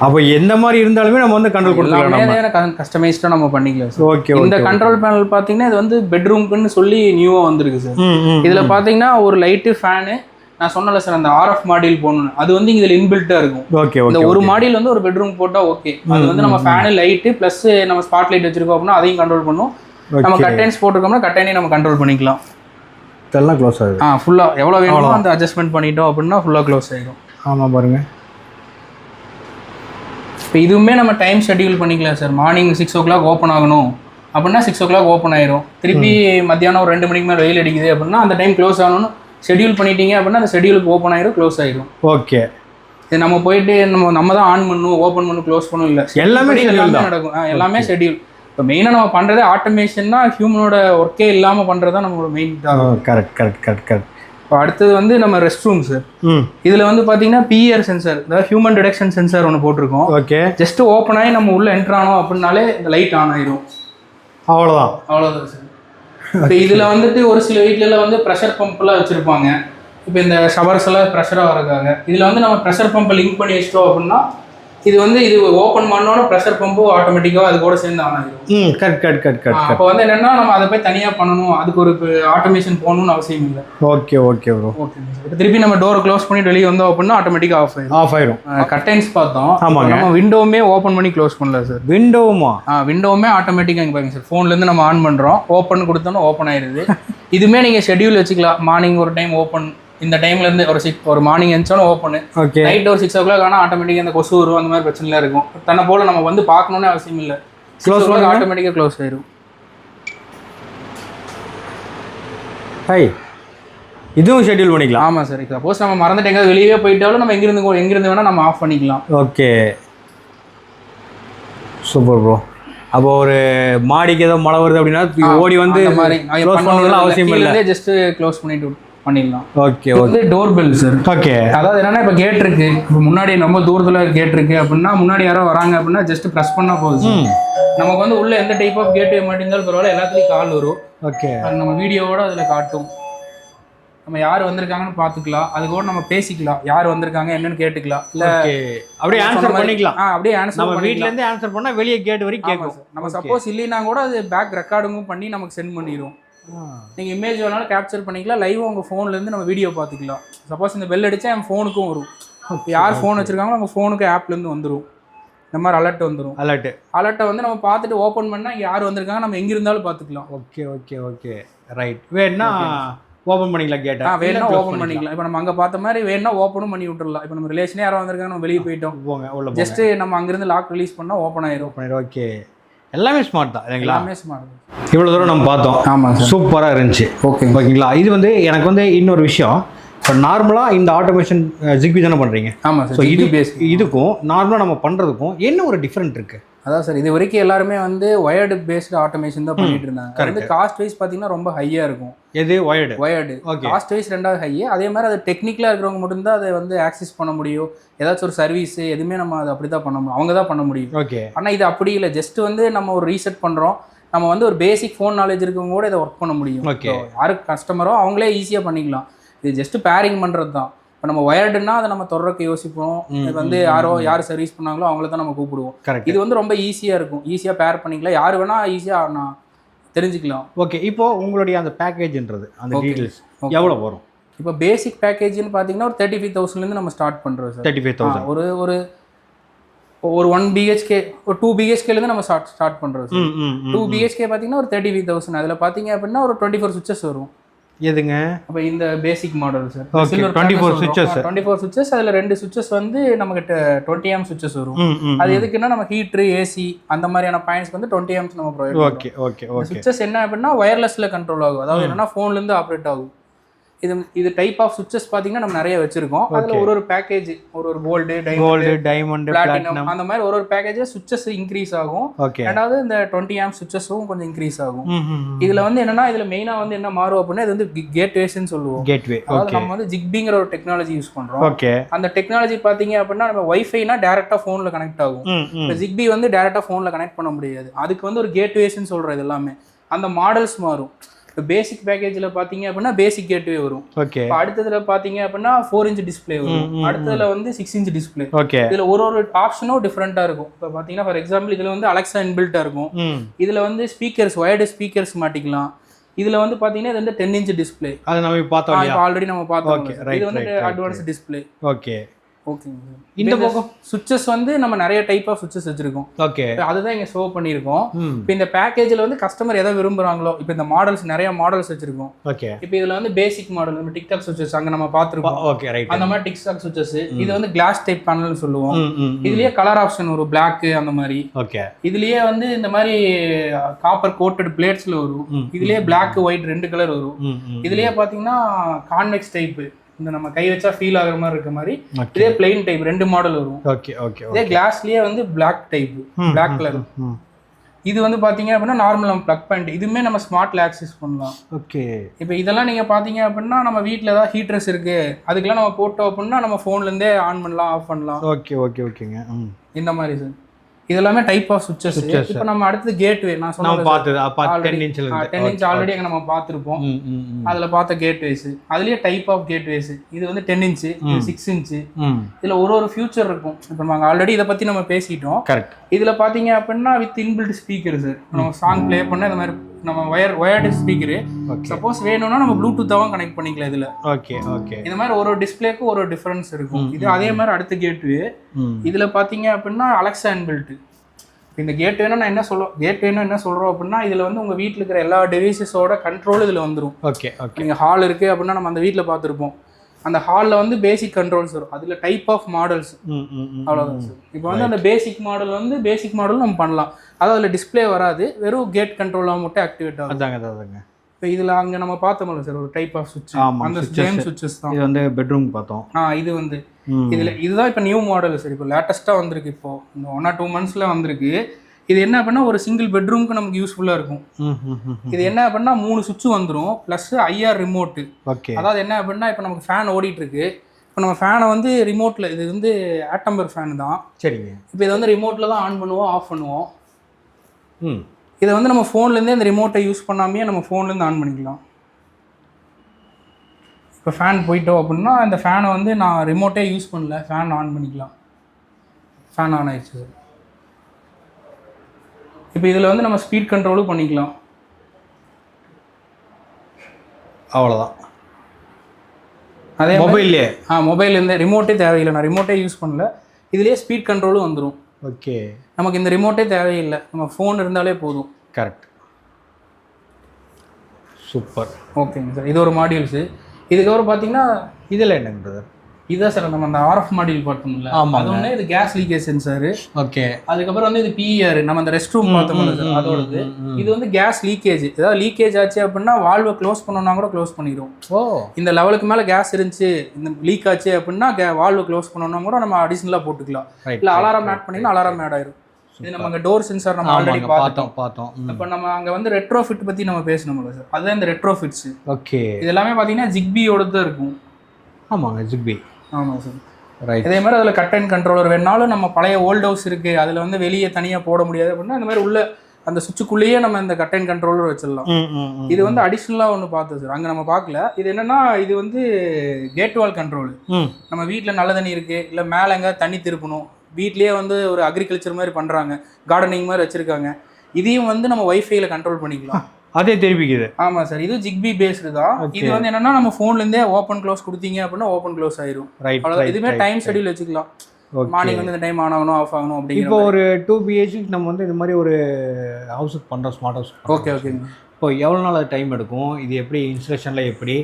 அப்போ எந்த மாதிரி இருந்தாலுமே நம்ம வந்து கண்ட்ரோல் கொடுத்துக்கலாம் நம்ம. கஸ்டமைஸ்டாக நம்ம பண்ணிக்கலாம் சார் ஓகே இந்த கண்ட்ரோல் பேனல் பார்த்தீங்கன்னா இது வந்து பெட்ரூம்க்குன்னு சொல்லி நியூவாக வந்திருக்கு சார் இதில் பார்த்தீங்கன்னா ஒரு லைட்டு ஃபேனு நான் சொன்னல சார் அந்த ஆர்எஃப் மாடியில் போகணும்னு அது வந்து இதில் இன்பில்ட்டாக இருக்கும். ஓகே இந்த ஒரு மாடியில் வந்து ஒரு பெட்ரூம் போட்டால் ஓகே அது வந்து நம்ம ஃபேனு லைட்டு ப்ளஸ் நம்ம ஸ்பாட் லைட் வச்சிருக்கோம் அப்படின்னா அதையும் கண்ட்ரோல் பண்ணும். நம்ம. கட்டைன்ஸ் போட்டிருக்கோம்னா கட்டைனையும் நம்ம கண்ட்ரோல் பண்ணிக்கலாம். இதெல்லாம் க்ளோஸ் ஆகுது. ஆ ஃபுல்லாக எவ்வளோ வேணுமோ அந்த அட்ஜஸ்ட்மெண்ட் பண்ணிட்டோம் அப்படின்னா ஃபுல்லாக க்ளோஸ் ஆயிடும் ஆமாம் பாருங்க. இப்போ இதுவுமே நம்ம டைம் ஷெட்யூல் பண்ணிக்கலாம் sir. Morning six o'clock open ஆகணும். அப்படின்னா சிக்ஸ் ஓ கிளாக் ஓப்பன் ஆயிரும். திருப்பி மத்தியானம் ஒரு ரெண்டு மணிக்கு மேலே வெயில் அடிக்குது அப்படின்னா அந்த டைம் க்ளோஸ் ஆகணும்னு ஷெட்யூல் பண்ணிட்டீங்க அப்படின்னா அந்த ஷெட்யூலுக்கு ஓப்பன் ஆயிரும் க்ளோஸ் ஆயிரும். ஓகே இது நம்ம போயிட்டு நம்ம நம்ம தான் ஆன் பண்ணணும் ஓப்பன் பண்ணணும் க்ளோஸ் பண்ணணும் இல்லை. எல்லாமே தான். நடக்கும். எல்லாமே ஷெட்யூல் இப்போ மெயினாக நம்ம பண்ணுறதே ஆட்டோமேஷன்னா ஹியூமனோட ஒர்க்கே இல்லாமல் பண்ணுறது தான் நம்மளோட main correct correct correct correct இப்போ அடுத்தது வந்து நம்ம ரெஸ்ட் ரூம் சார் ம். இதில் வந்து பார்த்தீங்கன்னா பிஆர் சென்சார் அதாவது ஹியூமன் டிடெக்ஷன் சென்சார் ஒன்று போட்டிருக்கோம். ஓகே ஜஸ்ட் ஓப்பன் ஆகி நம்ம உள்ள என்ட்ரு ஆனோம் அப்படின்னாலே இந்த லைட் ஆன் ஆயிரும். அவ்வளோதான் அவ்வளோதான் சார் இப்போ இதில் வந்துட்டு ஒரு சில வீட்டிலலாம் வந்து ப்ரெஷர் பம்ப்லாம் வச்சுருப்பாங்க. இப்போ இந்த ஷவர்ஸ் எல்லாம் ப்ரெஷராக இருக்காங்க இதில் வந்து நம்ம ப்ரெஷர் பம்பை லிங்க் பண்ணி வச்சிட்டோம் அப்படின்னா இது வந்து இது ஓப்பன் பண்ணோன்னா ப்ரெஷர் பம்பும் ஆட்டோமேட்டிக்காக அது கூட சேர்ந்து ஆன் ஆகிடும் ம் கரெக்ட் கரெக்ட் கரெக்ட் கரெக்ட் அப்போ வந்து என்னென்னா நம்ம அதை போய் தனியாக பண்ணணும். அதுக்கு ஒரு ஆட்டோமேஷன் போகணும்னு அவசியம் இல்லை. ஓகே ஓகே ப்ரோ ஓகே இப்போ திருப்பி நம்ம டோரை க்ளோஸ் பண்ணிட்டு வெளியே வந்தோம் அப்படின்னா ஆட்டோமேட்டிக்காக ஆஃப் ஆயிடும் ஆஃப் ஆயிரும். கட்டைன்ஸ் பார்த்தோம் ஆமாங்க. நம்ம விண்டோவுமே ஓப்பன் பண்ணி க்ளோஸ் பண்ணல சார் விண்டோவுமா ஆ விண்டோவுமே ஆட்டோமேட்டிக்காக இங்கே பாருங்க சார் ஃபோன்லேருந்து நம்ம ஆன் பண்ணுறோம் ஓப்பன் கொடுத்தோன்னா ஓப்பன் ஆயிடுது. இதுவுமே நீங்கள் ஷெட்யூல் வச்சுக்கலாம். மார்னிங் ஒரு டைம் ஓப்பன் இந்த டைம்லேருந்து ஒரு சிக்ஸ் ஒரு மார்னிங் எழுந்தாலும் ஓப்பன் ஓகே நைட் ஒரு சிக்ஸ் ஓ கிளாக் ஆனால் ஆட்டோமேட்டிக்காக இந்த கொசு வரும் அந்த மாதிரி பிரச்சனைலாம் இருக்கும். தன்னை போல் நம்ம வந்து பார்க்கணுன்னே அவசியம் இல்லை. க்ளோஸ். ஆட்டோமேட்டிக்காக க்ளோஸ் ஆயிரும். ஹை இதுவும் ஷெட்யூல் பண்ணிக்கலாம். ஆமாம் சார் சப்போஸ் நம்ம மறந்துட்டு எங்கேயாவது வெளியே போயிட்டாலும் நம்ம எங்கிருந்து எங்கிருந்து வேணால் நம்ம ஆஃப் பண்ணிக்கலாம். ஓகே சூப்பர் ப்ரோ அப்போ ஒரு மாடிக்கு ஏதோ மழை வருது அப்படின்னா ஓடி வந்து அவசியம் இல்லை. ஜஸ்ட் க்ளோஸ் பண்ணிட்டு பண்ணிடலாம். Okay okay. Door bell sir okay. அதாவது என்னன்னா இப்போ கேட் இருக்கு. இப்போ முன்னாடி ரொம்ப தூரத்தில் கேட் இருக்கு அப்படின்னா முன்னாடி யாரோ வராங்க அப்படின்னா ஜஸ்ட் ப்ரெஸ் பண்ணா போதும் நமக்கு வந்து உள்ள எந்த டைப் ஆஃப் கேட் மாட்டிருந்தாலும் பரவாயில்ல எல்லாத்துலேயும் கால் வரும். ஓகே. அது நம்ம வீடியோவோட அதில் காட்டும். நம்ம யார் வந்திருக்காங்கன்னு பார்த்துக்கலாம். அது கூட நம்ம பேசிக்கலாம். யார் வந்திருக்காங்க என்னன்னு கேட்டுக்கலாம். இல்லை அப்படியே ஆன்சர் பண்ணிக்கலாம். ஆ அப்படியே ஆன்சர் நம்ம வீட்ல இருந்து ஆன்சர் பண்ணா வெளியே கேட் வரைக்கும் கேட்கும். நம்ம சப்போஸ் இல்லைன்னா கூட அது பேக் ரெக்கார்டிங்கும் பண்ணி நமக்கு சென்ட் பண்ணிடும் நீங்கள் இமேஜ் வேணாலும் கேப்சர் பண்ணிக்கலாம். லைவாக உங்கள் ஃபோன்லேருந்து நம்ம வீடியோ பார்த்துக்கலாம். சப்போஸ் இந்த பெல் அடித்தா என் ஃபோனுக்கும் வரும். இப்போ யார் ஃபோன் வச்சிருக்காங்களோ அவங்க ஃபோனுக்கு ஆப்லேருந்து வந்துடும் இந்த மாதிரி அலர்ட் வந்துடும் அலர்ட் அலர்ட்டை வந்து நம்ம பார்த்துட்டு ஓப்பன் பண்ணால் யார் வந்திருக்காங்க நம்ம எங்கே இருந்தாலும் பார்த்துக்கலாம். Okay okay okay. ரைட் வேணா ஓபன் பண்ணிக்கலாம் கேட்டா. வேணா ஓப்பன் பண்ணிக்கலாம். இப்போ நம்ம அங்கே பார்த்த மாதிரி வேணா ஓப்பனும் பண்ணி விட்டுறலாம். இப்போ நம்ம ரிலேஷனே யாரோ வந்திருக்காங்க நம்ம வெளியே போயிட்டோம். போங்க ஜஸ்ட் நம்ம அங்கிருந்து லாக் ரிலீஸ் பண்ணால் ஓப்பன் ஆயிரும். பண்ணிடு ஓகே. எல்லாமே ஸ்மார்ட் தான் இல்லைங்களா? எல்லாமே ஸ்மார்ட் இவ்வளோ தூரம் நம்ம பார்த்தோம். ஆமாம் சூப்பராக இருந்துச்சு. ஓகே ஓகேங்களா? இது வந்து எனக்கு வந்து இன்னொரு விஷயம். இப்போ நார்மலாக இந்த ஆட்டோமேஷன் ஜிக்பி தானே பண்ணுறீங்க ஆமாம் ஸோ இது பேஸ் இதுக்கும் நார்மலாக நம்ம பண்ணுறதுக்கும் என்ன ஒரு டிஃப்ரெண்ட் இருக்குது அதான் சார் இது வரைக்கும் எல்லாருமே வந்து ஒயர்டு பேஸ்டு ஆட்டோமேஷன் தான் பண்ணிட்டு இருந்தாங்க. வந்து காஸ்ட் வைஸ் பார்த்தீங்கன்னா ரொம்ப ஹையாக இருக்கும். எது? Wired wired. காஸ்ட் வைஸ் ரெண்டாவது ஹை அதே மாதிரி அது டெக்னிக்கலாக இருக்கிறவங்க மட்டும்தான் அதை வந்து ஆக்சஸ் பண்ண முடியும். ஏதாச்சும் ஒரு சர்வீஸ் எதுவுமே நம்ம அதை அப்படி தான் பண்ண முடியும். அவங்க தான் பண்ண முடியும். ஓகே ஆனால் இது அப்படி இல்லை. ஜஸ்ட் வந்து நம்ம ஒரு ரீசெட் பண்ணுறோம் நம்ம வந்து ஒரு பேசிக் ஃபோன் நாலேஜ் இருக்கவங்க கூட இதை ஒர்க் பண்ண முடியும். So, யாருக்கு கஸ்டமரோ அவங்களே ஈஸியாக பண்ணிக்கலாம். இது ஜஸ்ட் பேரிங் பண்ணுறது தான் இப்போ நம்ம ஒயர்டுன்னா அதை நம்ம தொடர்றக்கு யோசிப்போம். இது வந்து யாரோ யார் சர்வீஸ் பண்ணாங்களோ அவங்கள தான் நம்ம கூப்பிடுவோம். இது வந்து ரொம்ப ஈஸியாக இருக்கும். ஈஸியாக பேர் பண்ணிக்கலாம். யார் வேணால் ஈஸியாக நான் தெரிஞ்சுக்கலாம். ஓகே இப்போ உங்களுடைய அந்த பேக்கேஜ்ன்றது அந்த. டீட்டெயில்ஸ். எவ்வளோ வரும்? இப்போ பேசிக் பேக்கேஜ்னு பார்த்தீங்கன்னா ஒரு தேர்ட்டி ஃபைவ் தௌசண்ட்லேருந்து நம்ம ஸ்டார்ட் பண்ணுறோம் சார் தேர்ட்டி ஃபைவ் தௌசண்ட் ஒரு ஒரு ஒரு ஒன் பிஹெச்கே ஒரு டூ பிஹெச்கேலேருந்து நம்ம ஸ்டார்ட் ஸ்டார்ட் பண்ணுறோம் சார் டூ பிஹெச்கே பார்த்தீங்கன்னா ஒரு தேர்ட்டி ஃபைவ் தௌசண்ட் அதில் பார்த்தீங்க அப்படின்னா ஒரு டுவெண்ட்டி ஃபோர் சுவிச்சஸ் வரும். எதுங்க? அப்போ இந்த basic model sir Okay, 24 switches. Twenty four switches அதில் ரெண்டு சுவிச்சஸ் வந்து நமக்கு டுவெண்ட்டி ஆம் சுவிச்சஸ் வரும். அது எதுக்குன்னா நம்ம ஹீட்ரு ஏசி அந்த மாதிரியான பாயிண்ட்ஸ்க்கு வந்து டுவெண்ட்டி ஆம்ஸ் நம்ம provide okay okay okay switches என்ன அப்படின்னா ஒயர்லெஸ்ல கண்ட்ரோல் ஆகும். அதாவது என்னன்னா ஃபோன்லேருந்து ஆப்ரேட் ஆகும். இது இது டைப் ஆஃப் சுவிச்சஸ் பார்த்தீங்கன்னா நம்ம நிறைய வச்சிருக்கோம். அதில் ஒரு ஒரு பேக்கேஜ் ஒரு ஒரு கோல்டு கோல்டு டைமண்ட் பிளாட்டினம் அந்த மாதிரி ஒரு ஒரு பேக்கேஜ் சுவிச்சஸ் இன்க்ரீஸ் ஆகும். ரெண்டாவது இந்த டுவெண்ட்டி ஆம் சுவிச்சஸும் கொஞ்சம் இன்க்ரீஸ் ஆகும். இதுல வந்து என்னன்னா இதுல மெயினா வந்து என்ன மாறும் அப்படின்னா இது வந்து கேட்வேஸ்ன்னு சொல்லுவோம். கேட்வே அதாவது நம்ம வந்து ஜிக்பிங்கிற ஒரு டெக்னாலஜி யூஸ் பண்றோம். ஓகே அந்த டெக்னாலஜி பாத்தீங்க அப்படின்னா நம்ம வைஃபைனா டேரக்டா போன்ல கனெக்ட் ஆகும். இப்போ ஜிக்பி வந்து டேரக்டா போன்ல கனெக்ட் பண்ண முடியாது. அதுக்கு வந்து ஒரு கேட்வேஸ்ன்னு சொல்றது எல்லாமே. அந்த மாடல்ஸ் மாறும். பேசிக் பேக்கேஜில் பார்த்தீங்க அப்படின்னா பேசிக் கேட்வே வரும். ஓகே இப்போ அடுத்ததுல பார்த்தீங்க அப்படின்னா ஃபோர் இன்ச் டிஸ்பிளே வரும். அடுத்ததுல வந்து சிக்ஸ் இன்ச் டிஸ்பிளே ஓகே இதுல ஒரு ஒரு ஆப்ஷனும் டிஃப்ரெண்ட்டாக இருக்கும். இப்போ பார்த்தீங்கன்னா ஃபார் எக்ஸாம்பிள் இதுல வந்து அலெக்சா இன்பில்ட்டாக இருக்கும். இதுல வந்து ஸ்பீக்கர்ஸ் ஒயர்டு ஸ்பீக்கர்ஸ் மாட்டிக்கலாம். இதுல வந்து பாத்தீங்கன்னா இது வந்து டென் இன்ச் டிஸ்பிளே அது நம்ம பார்த்தோம் ஆல்ரெடி நம்ம பார்த்தோம். இது வந்து அட்வான்ஸ் டிஸ்பிளே ஓகே ஓகேங்க இந்த பக்கம் சுவிச்சஸ் வந்து நம்ம நிறைய டைப் ஆஃப் சுவிச்சஸ் வச்சிருக்கோம். ஓகே அதுதான் இங்க ஷோ பண்ணியிருக்கோம். இப்போ இந்த பேக்கேஜில் வந்து கஸ்டமர் எதை விரும்புறாங்களோ இப்போ இந்த மாடல்ஸ் நிறைய மாடல்ஸ் வச்சிருக்கோம். ஓகே இப்போ இதுல வந்து பேசிக் மாடல் நம்ம டிக்டாக் சுவிச்சஸ் அங்க நம்ம பார்த்துருக்கோம். ஓகே ரைட் அந்த மாதிரி டிக்டாக் சுவிச்சஸ் இது வந்து கிளாஸ் டைப் பேனல்னு சொல்லுவோம். இதுலயே கலர் ஆப்ஷன் வரும் Black அந்த மாதிரி. ஓகே இதுலயே வந்து இந்த மாதிரி காப்பர் கோட்டட் பிளேட்ஸ்ல வரும். இதுலயே Black ஒயிட் ரெண்டு கலர் வரும். இதுலயே பாத்தீங்கன்னா கான்வெக்ஸ் டைப் இந்த நம்ம கை வச்சா ஃபீல் ஆகுற மாதிரி இருக்க மாதிரி இதே பிளெயின் டைப் ரெண்டு மாடல் வரும். ஓகே ஓகே இதே கிளாஸ்லயே வந்து Black டைப் Black கலர் இது வந்து பாத்தீங்க அப்படின்னா நார்மல் நம்ம ப்ளக் பாயிண்ட் இதுவுமே நம்ம ஸ்மார்ட்ல ஆக்சஸ் பண்ணலாம். ஓகே இப்போ இதெல்லாம் நீங்க பாத்தீங்க அப்படின்னா நம்ம வீட்ல ஏதாவது ஹீட்டர்ஸ் இருக்கு அதுக்கெல்லாம் நம்ம போட்டோம் அப்படின்னா நம்ம போன்ல இருந்தே ஆன் பண்ணலாம் ஆஃப் பண்ணலாம். ஓகே ஓகே ஓகேங்க இந்த மாதிரி சார் இது எல்லாமே டைப் ஆஃப் Switches. இப்போ நம்ம அடுத்தது கேட்வே நான் சொன்னது பார்த்தது அப்போ டென் இன்ச்சில் டென் இன்ச் ஆல்ரெடி அங்கே நம்ம பார்த்துருப்போம். அதில் பார்த்த கேட்வேஸ் அதுலேயே டைப் ஆஃப் கேட்வேஸ் இது வந்து டென் இன்ச்சு இது சிக்ஸ் இன்ச்சு ம். இதில் ஒரு ஒரு ஃபியூச்சர் இருக்கும். இப்போ நம்ம ஆல்ரெடி இதை பற்றி நம்ம பேசிட்டோம். கரெக்ட் இதில் பார்த்தீங்க அப்படின்னா வித் இன்பில்ட் ஸ்பீக்கர் சார் நம்ம சாங் ப்ளே பண்ண இந்த மாதிரி நம்ம ஒயர் ஒயர்டு ஸ்பீக்கரு சப்போஸ் வேணும்னா நம்ம ப்ளூடூத்தாகவும் கனெக்ட் பண்ணிக்கலாம் இதில். ஓகே ஓகே இந்த மாதிரி ஒரு டிஸ்பிளேக்கு ஒரு டிஃப்ரென்ஸ் இருக்கும். இது அதே மாதிரி அடுத்த கேட்வே இதில் பார்த்தீங்க அப்படின்னா அலெக்சா இன்பில்ட் இந்த கேட் வேணும் நான் என்ன சொல்றோம் கேட் வேணும் என்ன சொல்கிறோம் அப்படின்னா இதில் வந்து உங்கள் வீட்டில் இருக்கிற எல்லா டிவைசஸோட கண்ட்ரோல் இதில் வந்துடும் ஓகே ஓகே நீங்கள் ஹால் இருக்குது அப்படின்னா நம்ம அந்த வீட்டில் பார்த்துருப்போம் அந்த ஹாலில் வந்து பேசிக் கண்ட்ரோல்ஸ் வரும். அதில் டைப் ஆஃப் மாடல்ஸ் அவ்வளோதான் சார் இப்போ வந்து அந்த பேசிக் மாடல் வந்து பேசிக் மாடல் நம்ம பண்ணலாம். அதாவது அதில் டிஸ்ப்ளே வராது. வெறும் கேட் கண்ட்ரோலாக மட்டும் ஆக்டிவேட் ஆகும். அதாங்க அதாங்க இப்போ இதில் அங்கே நம்ம பார்த்தோம்ல சார் ஒரு டைப் ஆஃப் சுவிட்ச் அந்த. சேம் சுவிச்சஸ் தான். இது வந்து பெட்ரூம் பார்த்தோம். ஆ இது வந்து. இதுல இதுதான் இப்போ நியூ மாடல் சார் இப்போ லேட்டஸ்ட்டாக வந்திருக்கு இப்போ. இந்த ஒன் ஆர் டூ மந்த்ஸில் வந்திருக்கு. இது என்ன அப்படின்னா ஒரு சிங்கிள் பெட்ரூம்க்கு நமக்கு யூஸ்ஃபுல்லாக இருக்கும். இது என்ன அப்படின்னா மூணு சுவிட்ச் வந்துடும் ப்ளஸ் ஐஆர் ரிமோட்டு ஓகே. அதாவது என்ன அப்படின்னா இப்போ நமக்கு ஃபேன் ஓடிட்டு இருக்கு இப்போ நம்ம ஃபேனை வந்து ரிமோட்டில் இது வந்து ஆட்டம்பர் ஃபேன் தான். சரிங்க. இப்போ இதை வந்து ரிமோட்டில் தான் ஆன் பண்ணுவோம் ஆஃப் பண்ணுவோம். ம். இதை வந்து நம்ம ஃபோன்லேருந்தே இந்த ரிமோட்டை யூஸ் பண்ணாமையே நம்ம ஃபோன்லேருந்து ஆன் பண்ணிக்கலாம். இப்போ ஃபேன் போயிட்டோம் அப்படின்னா இந்த ஃபேனை வந்து நான் ரிமோட்டே யூஸ் பண்ணல ஃபேன் ஆன் பண்ணிக்கலாம். ஃபேன் ஆன் ஆயிடுச்சு. இப்போ இதில் வந்து நம்ம ஸ்பீட் கண்ட்ரோலும் பண்ணிக்கலாம். அவ்வளோதான் அதே மொபைல்லே? ஆ மொபைல்லேருந்து ரிமோட்டே தேவையில்லை. நான் ரிமோட்டே யூஸ் பண்ணல. இதுலேயே ஸ்பீட் கண்ட்ரோலும் வந்துடும் ஓகே. நமக்கு இந்த ரிமோட்டே தேவையில்லை. நம்ம ஃபோன் இருந்தாலே போதும். Correct super. ஓகேங்க சார் இது ஒரு மாடியூல்ஸு இதுக்கப்புறம் பார்த்தீங்கன்னா இதில் என்னங்க பிரதர் இதுதான் சார் நம்ம அந்த ஆர்எஃப் மாடியூல் பார்த்தோம்ல. ஆமாங்க. அது இது கேஸ் லீக்கேஜ் சென்சார் ஓகே. அதுக்கப்புறம் வந்து இது பிஆர் நம்ம அந்த ரெஸ்ட் ரூம் பார்த்தோம்ல சார் அதோடது. இது வந்து கேஸ் லீக்கேஜ் ஏதாவது லீக்கேஜ் ஆச்சு அப்படின்னா வால்வை க்ளோஸ் பண்ணோம்னா கூட க்ளோஸ் பண்ணிடும் ஓ. இந்த லெவலுக்கு மேலே கேஸ் இருந்துச்சு இந்த லீக் ஆச்சு அப்படின்னா வால்வு க்ளோஸ் பண்ணோம்னா கூட நம்ம அடிஷ்னலாக போட்டுக்கலாம். இல்லை அலாரம் ஆட் பண்ணினா அலாரம் ஆட் ஆயிரும். இது நம்ம அங்கே டோர் சென்சார் நம்ம ஆல்ரெடி பார்த்தோம் பார்த்தோம். பார்த்தோம் இப்போ நம்ம அங்கே வந்து ரெட்ரோ ஃபிட் பற்றி நம்ம பேசணும்ல சார். அதுதான் இந்த ரெட்ரோ ஃபிட்ஸ் ஓகே. இது எல்லாமே பார்த்தீங்கன்னா ஜிக்பியோட தான் இருக்கும். ஆமாங்க ஜிக்பி ஆமாம் சார். ரைட் இதே மாதிரி அதில் கட் அண்ட் கண்ட்ரோலர் வேணாலும் நம்ம பழைய ஓல்ட் ஹவுஸ் இருக்குது அதில் வந்து வெளியே தனியாக போட முடியாது அப்படின்னா இந்த மாதிரி உள்ள அந்த சுவிட்சுக்குள்ளேயே நம்ம இந்த கட் அண்ட் கண்ட்ரோலர் வச்சிடலாம். இது வந்து அடிஷ்னலாக ஒன்று பார்த்தோம் சார். அங்கே நம்ம பார்க்கல. இது என்னன்னா இது வந்து கேட் வால் கண்ட்ரோல் நம்ம வீட்டில் நல்ல தண்ணி இருக்குது இல்லை மேலே எங்கேயாவது தண்ணி திருப்பணும். வீட்லேயே வந்து ஒரு அக்ரிகல்ச்சர் மாதிரி பண்ணுறாங்க கார்டனிங் மாதிரி வச்சுருக்காங்க. இதையும் வந்து நம்ம வைஃபைல கண்ட்ரோல் பண்ணிக்கலாம். அதே தெரிவிக்குது. ஆமாம் சார் இது ஜிக்பி பேஸ்டு தான். இது வந்து என்னன்னா நம்ம ஃபோன்லேருந்தே ஓப்பன் க்ளோஸ் கொடுத்தீங்க அப்படின்னா ஓப்பன் க்ளோஸ் ஆயிரும். ரைட் இதுவுமே டைம் ஷெடியூல் வச்சுக்கலாம். ஓகே மார்னிங் வந்து இந்த டைம் ஆன் ஆகணும் ஆஃப் ஆகணும் அப்படிங்கிற இப்போ ஒரு டூ பிஹெச்க்கு நம்ம வந்து இந்த மாதிரி ஒரு ஹவுஸுக்கு பண்ணுறோம் ஸ்மார்ட் ஹவுஸ் ஓகே ஓகேங்க இப்போ எவ்வளோ நாள் அது டைம் எடுக்கும்? இது எப்படி இன்ஸ்டலேஷனில் எப்படி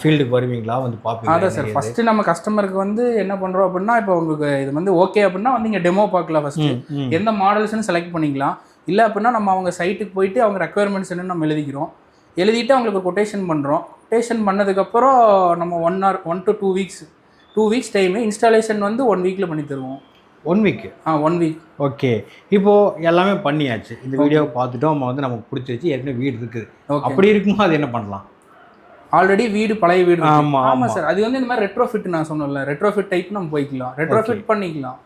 ஃபீல்டுக்கு வருவீங்களா? வந்து பார்ப்பீங்களா? அதான் சார்? ஃபஸ்ட்டு நம்ம கஸ்டமருக்கு வந்து என்ன பண்ணுறோம் அப்படின்னா இப்போ உங்களுக்கு இது வந்து ஓகே அப்படின்னா வந்து இங்கே டெமோ பார்க்கலாம் ஃபஸ்ட்டு. எந்த மாடல்ஸ்னு செலக்ட் பண்ணிக்கலாம். இல்லை அப்படின்னா நம்ம அவங்க சைட்டுக்கு போயிட்டு அவங்க ரெக்குயர்மெண்ட்ஸ் என்னன்னு நம்ம எழுதிக்கிறோம். எழுதிட்டு அவங்களுக்கு ஒரு கொட்டேஷன் பண்ணுறோம் கொட்டேஷன் பண்ணதுக்கப்புறம் நம்ம one or one to two weeks two weeks time installation வந்து ஒன் வீக்கில் பண்ணி தருவோம். ஒன் வீக் ஆ ஒன் வீக் ஓகே இப்போ எல்லாமே பண்ணியாச்சு. இந்த வீடியோவை பார்த்துட்டோம். நம்ம வந்து நமக்கு பிடிச்சிருச்சு. ஏற்கனவே வீடு இருக்குது. அப்படி இருக்கும்போது அது என்ன பண்ணலாம்? ஆல்ரெடி வீடு பழைய வீடு ஆமா, ஆமாம் ஆமா. சார் அது வந்து இந்த மாதிரி ரெட்ரோஃபிட் நான் சொன்னேன்ல. ரெட்ரோஃபிட் டைப் நம்ம போய்க்கலாம். ரெட்ரோஃபிட் பண்ணிக்கலாம்.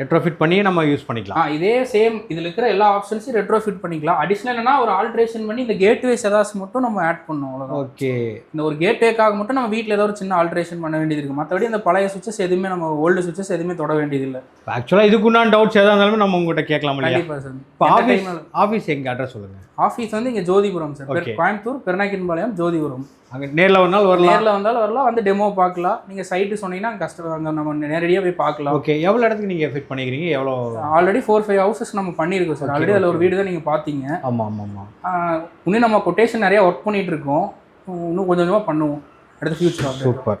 ரெட்ரோஃபிட் பண்ணி நம்ம யூஸ் பண்ணிக்கலாம். இதே சேம் இதில் இருக்கிற எல்லா ஆப்ஷன்ஸையும் ரெட்ரோ ஃபிட் பண்ணிக்கலாம். அடிஷ்னல் என்னன்னா ஒரு ஆல்ட்ரேஷன் பண்ணி இந்த கேட்வே செதாஸ் மட்டும் நம்ம ஆட் பண்ணோம் அவ்வளோதான் ஓகே இந்த ஒரு கேட்வேக்காக மட்டும் நம்ம வீட்டில் ஏதோ ஒரு சின்ன ஆல்ட்ரேஷன் பண்ண வேண்டியது இருக்குது மற்றபடி இந்த பழைய சுவிச்சஸ் எதுவுமே நம்ம ஓல்டு சுவிச்சஸ் எதுவுமே தொட வேண்டியதில்லை ஆக்சுவலாக இதுக்குண்டான டவுட்ஸ் எதாக இருந்தாலும் நம்ம உங்கள்கிட்ட கேட்கலாம் கண்டிப்பாக சார் இப்போ ஆஃபீஸ் எங்கள் அட்ரஸ் சொல்லுங்கள் ஆஃபீஸ் வந்து இங்கே ஜோதிபுரம் சார். கோயம்புத்தூர் பெருநாக்கின்பாளையம் ஜோதிபுரம். அங்கே நேரில் ஒரு நாள் வரலாம். நேரில் வந்தாலும் வரலாம். வந்து டெமோ பார்க்கலாம். நீங்கள் சைட்டு சொன்னீங்கன்னா கஸ்டமர் அங்கே நம்ம நேரடியாக போய் பார்க்கலாம். ஓகே எவ்வளோ இடத்துக்கு நீங்கள் ஃபிட் பண்ணிக்கிறீங்க? எவ்வளோ? ஆல்ரெடி ஃபோர் ஃபைவ் ஹவுசஸ் நம்ம பண்ணியிருக்கோம் சார் ஆல்ரெடி அதில் ஒரு. வீடு தான் நீங்கள் பார்த்தீங்க ஆமாம் ஆமாம் ஆமாம் இன்னும் நம்ம கொட்டேஷன் நிறைய ஒர்க் பண்ணிட்டு இருக்கோம். இன்னும் கொஞ்சம் கொஞ்சமாக பண்ணுவோம். அடுத்த ஃபியூச்சர் சூப்பர்